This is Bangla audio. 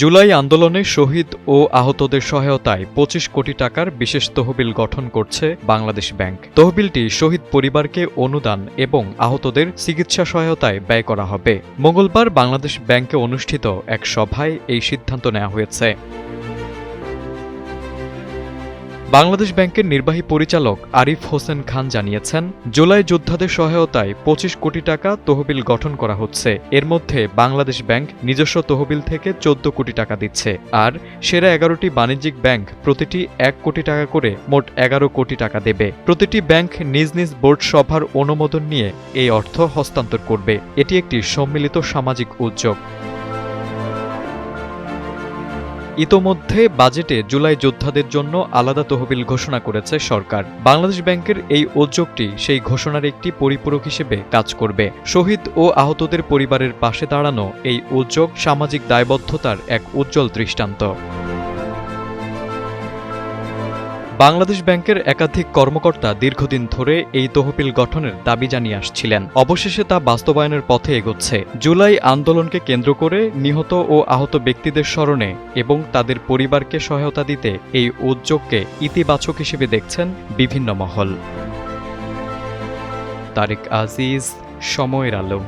জুলাই আন্দোলনে শহীদ ও আহতদের সহায়তায় পঁচিশ কোটি টাকার বিশেষ তহবিল গঠন করছে বাংলাদেশ ব্যাংক। তহবিলটি শহীদ পরিবারকে অনুদান এবং আহতদের চিকিৎসা সহায়তায় ব্যয় করা হবে। মঙ্গলবার বাংলাদেশ ব্যাংকে অনুষ্ঠিত এক সভায় এই সিদ্ধান্ত নেওয়া হয়েছে। বাংলাদেশ ব্যাংকের নির্বাহী পরিচালক আরিফ হোসেন খান জানিয়েছেন, জুলাই যোদ্ধাদের সহায়তায় পঁচিশ কোটি টাকা তহবিল গঠন করা হচ্ছে। এর মধ্যে বাংলাদেশ ব্যাংক নিজস্ব তহবিল থেকে চোদ্দ কোটি টাকা দিচ্ছে আর সেরা এগারোটি বাণিজ্যিক ব্যাংক প্রতিটি এক কোটি টাকা করে মোট এগারো কোটি টাকা দেবে। প্রতিটি ব্যাংক নিজ নিজ বোর্ড সভার অনুমোদন নিয়ে এই অর্থ হস্তান্তর করবে। এটি একটি সম্মিলিত সামাজিক উদ্যোগ। ইতোমধ্যে বাজেটে জুলাই যোদ্ধাদের জন্য আলাদা তহবিল ঘোষণা করেছে সরকার। বাংলাদেশ ব্যাংকের এই উদ্যোগটি সেই ঘোষণার একটি পরিপূরক হিসেবে কাজ করবে। শহীদ ও আহতদের পরিবারের পাশে দাঁড়ানো এই উদ্যোগ সামাজিক দায়বদ্ধতার এক উজ্জ্বল দৃষ্টান্ত। বাংলাদেশ ব্যাংকের একাধিক কর্মকর্তা দীর্ঘদিন ধরে এই তহবিল গঠনের দাবি জানিয়ে আসছিলেন। অবশেষে তা বাস্তবায়নের পথে এগোচ্ছে। জুলাই আন্দোলনকে কেন্দ্র করে নিহত ও আহত ব্যক্তিদের স্মরণে এবং তাদের পরিবারকে সহায়তা দিতে এই উদ্যোগকে ইতিবাচক হিসেবে দেখছেন বিভিন্ন মহল। তারেক আজিজ, সময়ের আলো।